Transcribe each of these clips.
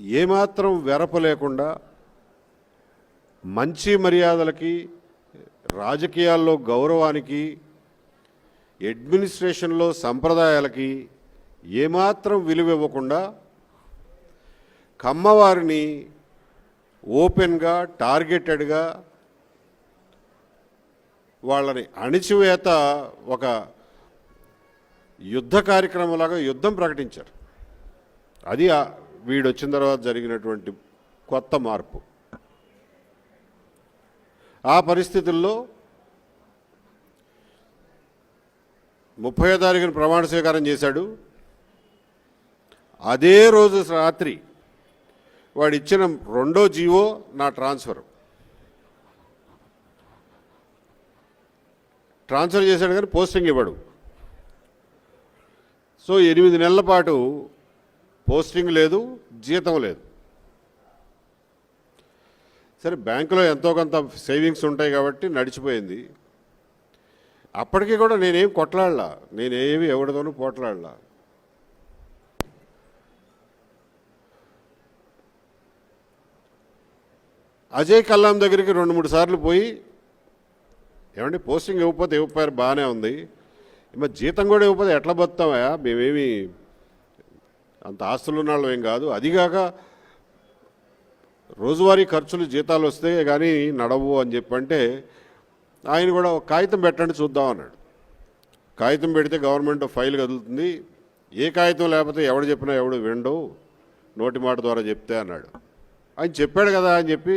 ఏమాత్రం వెరప లేకుండా మంచి మర్యాదలకి రాజకీయాల్లో గౌరవానికి అడ్మినిస్ట్రేషన్లో సంప్రదాయాలకి ఏమాత్రం విలువ ఇవ్వకుండా కమ్మవారిని ఓపెన్గా టార్గెటెడ్గా వాళ్ళని అణిచివేత ఒక యుద్ధ కార్యక్రమంలాగా యుద్ధం ప్రకటించారు. అది వీడు వచ్చిన తర్వాత జరిగినటువంటి కొత్త మార్పు. ఆ పరిస్థితుల్లో ముప్పై తారీఖున ప్రమాణ స్వీకారం చేశాడు. అదే రోజు రాత్రి వాడు ఇచ్చిన రెండో జీవో నా ట్రాన్స్ఫర్. ట్రాన్స్ఫర్ చేశాడు కానీ పోస్టింగ్ ఇవ్వడు. సో ఎనిమిది నెలల పాటు పోస్టింగ్ లేదు జీతం లేదు. సరే బ్యాంకులో ఎంతో కొంత సేవింగ్స్ ఉంటాయి కాబట్టి నడిచిపోయింది. అప్పటికి కూడా నేనేం కొట్లాడలా నేనేమి ఎవరితోనూ పోట్లాడలా. అజయ్ కల్లాం దగ్గరికి రెండు మూడు సార్లు పోయి ఏమండి పోస్టింగ్ ఇవ్వకపోతే ఇవ్వకపోయారు బాగానే ఉంది. మరి జీతం కూడా ఇవ్వకపోతే ఎట్లా బతుతామయా మేమేమి అంత ఆస్తులు ఉన్న వాళ్ళు ఏం కాదు. అదిగాక రోజువారీ ఖర్చులు జీతాలు వస్తే కానీ నడవు అని చెప్పంటే ఆయన కూడా కాగితం పెట్టండి చూద్దాం అన్నాడు. కాగితం పెడితే గవర్నమెంట్ ఫైల్ కదులుతుంది. ఏ కాగితం లేకపోతే ఎవడు చెప్పినా ఎవడు వినడు నోటి మాట ద్వారా చెప్తే అన్నాడు. ఆయన చెప్పాడు కదా అని చెప్పి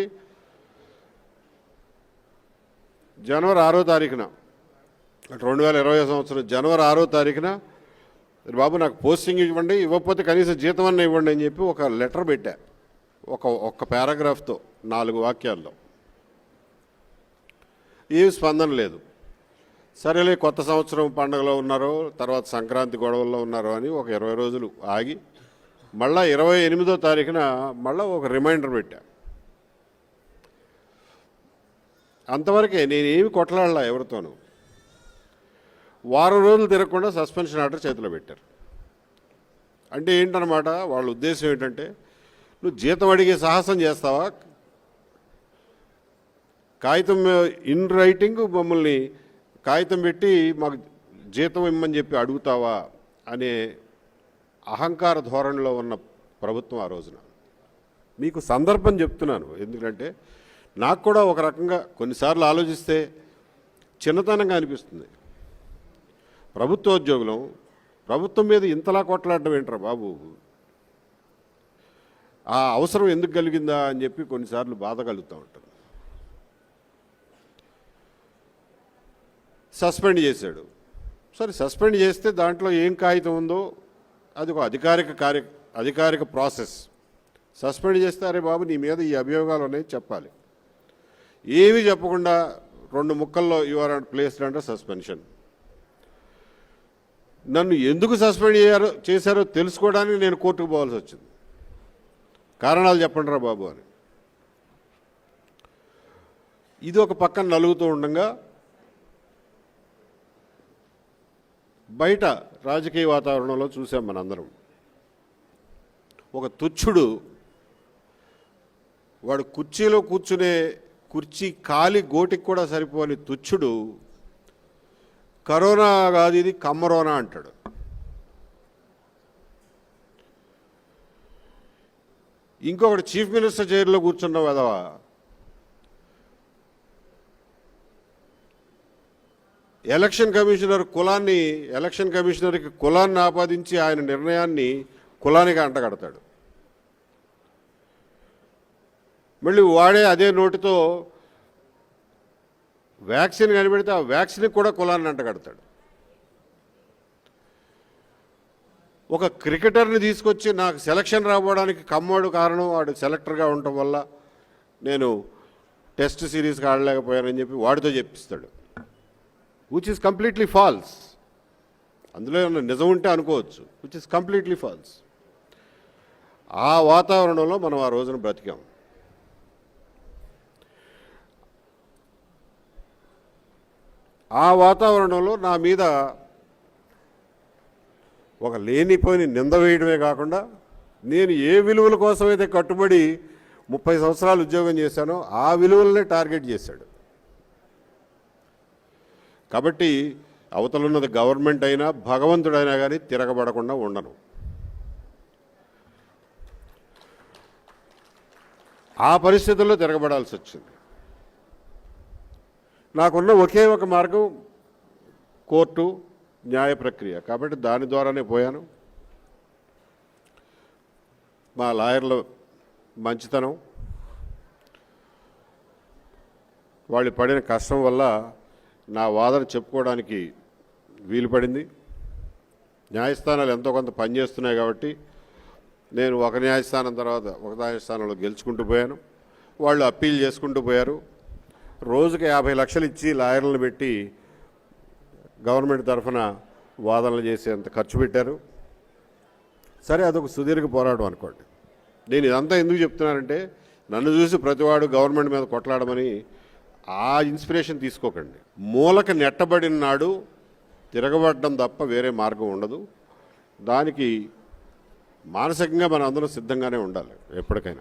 జనవరి ఆరో తారీఖున రెండు వేల ఇరవై సంవత్సరం జనవరి ఆరో తారీఖున బాబు నాకు పోస్టింగ్ ఇవ్వండి ఇవ్వకపోతే కనీసం జీతం అన్న ఇవ్వండి అని చెప్పి ఒక లెటర్ పెట్టా. ఒక ఒక్క పారాగ్రాఫ్తో నాలుగు వాక్యాల్లో. ఏమి స్పందన లేదు. సరేలే కొత్త సంవత్సరం పండుగలో ఉన్నారో తర్వాత సంక్రాంతి గొడవల్లో ఉన్నారో అని ఒక ఇరవై రోజులు ఆగి మళ్ళా ఇరవై ఎనిమిదో తారీఖున మళ్ళా ఒక రిమైండర్ పెట్టా. అంతవరకే నేనేమి కొట్లాడలా ఎవరితోనూ. వారం రోజులు తిరగకుండా సస్పెన్షన్ ఆర్డర్ చేతిలో పెట్టారు. అంటే ఏంటన్నమాట వాళ్ళ ఉద్దేశం ఏంటంటే నువ్వు జీతం అడిగే సాహసం చేస్తావా? కాగితం ఇన్ రైటింగ్ మమ్మల్ని కాగితం పెట్టి మాకు జీతం ఇమ్మని చెప్పి అడుగుతావా? అనే అహంకార ధోరణిలో ఉన్న ప్రభుత్వం ఆ రోజున. మీకు సందర్భం చెప్తున్నాను. ఎందుకంటే నాకు కూడా ఒక రకంగా కొన్నిసార్లు ఆలోచిస్తే చిన్నతనంగా అనిపిస్తుంది. ప్రభుత్వోద్యోగులం ప్రభుత్వం మీద ఇంతలా కొట్లాడడం ఏంట్రా బాబు? ఆ అవసరం ఎందుకు కలిగిందా అని చెప్పి కొన్నిసార్లు బాధ కలుగుతూ ఉంటుంది. సస్పెండ్ చేశాడు. సరే సస్పెండ్ చేస్తే దాంట్లో ఏం కాగితం ఉందో అది ఒక అధికారిక కార్య అధికారిక ప్రాసెస్. సస్పెండ్ చేస్తే అరే బాబు నీ మీద ఈ అభియోగాలు ఉన్నాయి చెప్పాలి. ఏమీ చెప్పకుండా రెండు ముక్కల్లో యువర్ ప్లేస్డ్ అంటారు సస్పెన్షన్. నన్ను ఎందుకు సస్పెండ్ చేయారో చేశారో తెలుసుకోవడానికి నేను కోర్టుకు పోవాల్సి వచ్చింది. కారణాలు చెప్పండి రా బాబు అని. ఇది ఒక పక్కన నలుగుతూ ఉండగా బయట రాజకీయ వాతావరణంలో చూసాం మనందరం. ఒక తుచ్చుడు వాడు కుర్చీలో కూర్చునే కుర్చీ కాలి గోటికి కూడా సరిపోని తుచ్చుడు కరోనా కాదు ఇది కమ్మరోనా అంటాడు. ఇంకొకటి చీఫ్ మినిస్టర్ చైర్లో కూర్చున్న వెదవా. ఎలక్షన్ కమిషనర్ కులాన్ని ఎలక్షన్ కమిషనర్కి కులాన్ని ఆపాదించి ఆయన నిర్ణయాన్ని కులానికి అంటగడతాడు. మళ్ళీ వాడే అదే నోటితో వ్యాక్సిన్ కనిపెడితే ఆ వ్యాక్సిన్ కూడా కులాన్ని అంటగడతాడు. ఒక క్రికెటర్ని తీసుకొచ్చి నాకు సెలక్షన్ రావడానికి కమ్మోడు కారణం వాడు సెలెక్టర్గా ఉండటం వల్ల నేను టెస్ట్ సిరీస్కి ఆడలేకపోయానని చెప్పి వాడితో చెప్పిస్తాడు. విచ్ ఇస్ కంప్లీట్లీ ఫాల్స్ అందులో ఏమన్నా నిజం ఉంటే అనుకోవచ్చు. విచ్ ఇస్ కంప్లీట్లీ ఫాల్స్ ఆ వాతావరణంలో మనం ఆ రోజున బ్రతికాం. ఆ వాతావరణంలో నా మీద ఒక లేనిపోయిన నింద వేయడమే కాకుండా నేను ఏ విలువల కోసమైతే కట్టుబడి ముప్పై సంవత్సరాలు ఉద్యోగం చేశానో ఆ విలువలనే టార్గెట్ చేశాడు. కాబట్టి అవతలున్నది గవర్నమెంట్ అయినా భగవంతుడైనా కానీ తిరగబడకుండా ఉండను. ఆ పరిస్థితుల్లో తిరగబడాల్సి వచ్చింది నాకున్న ఒకే ఒక మార్గం కోర్టు న్యాయ ప్రక్రియ. కాబట్టి దాని ద్వారానే పోయాను. మా లాయర్ల మంచితనం వాళ్ళు పడిన కష్టం వల్ల నా వాదన చెప్పుకోవడానికి వీలు పడింది. న్యాయస్థానాలు ఎంతో కొంత పనిచేస్తున్నాయి కాబట్టి నేను ఒక న్యాయస్థానం తర్వాత ఒక న్యాయస్థానంలో గెలుచుకుంటూ పోయాను. వాళ్ళు అప్పీల్ చేసుకుంటూ పోయారు. రోజుకి యాభై లక్షలు ఇచ్చి లాయర్లను పెట్టి గవర్నమెంట్ తరఫున వాదనలు చేసేంత ఖర్చు పెట్టారు. సరే అదొక సుదీర్ఘ పోరాటం అనుకోండి. నేను ఇదంతా ఎందుకు చెప్తున్నానంటే నన్ను చూసి ప్రతివాడు గవర్నమెంట్ మీద కొట్లాడమని ఆ ఇన్స్పిరేషన్ తీసుకోకండి. మూలక నెట్టబడిన నాడు తిరగబడడం తప్ప వేరే మార్గం ఉండదు. దానికి మానసికంగా మన అందరం సిద్ధంగానే ఉండాలి ఎప్పటికైనా.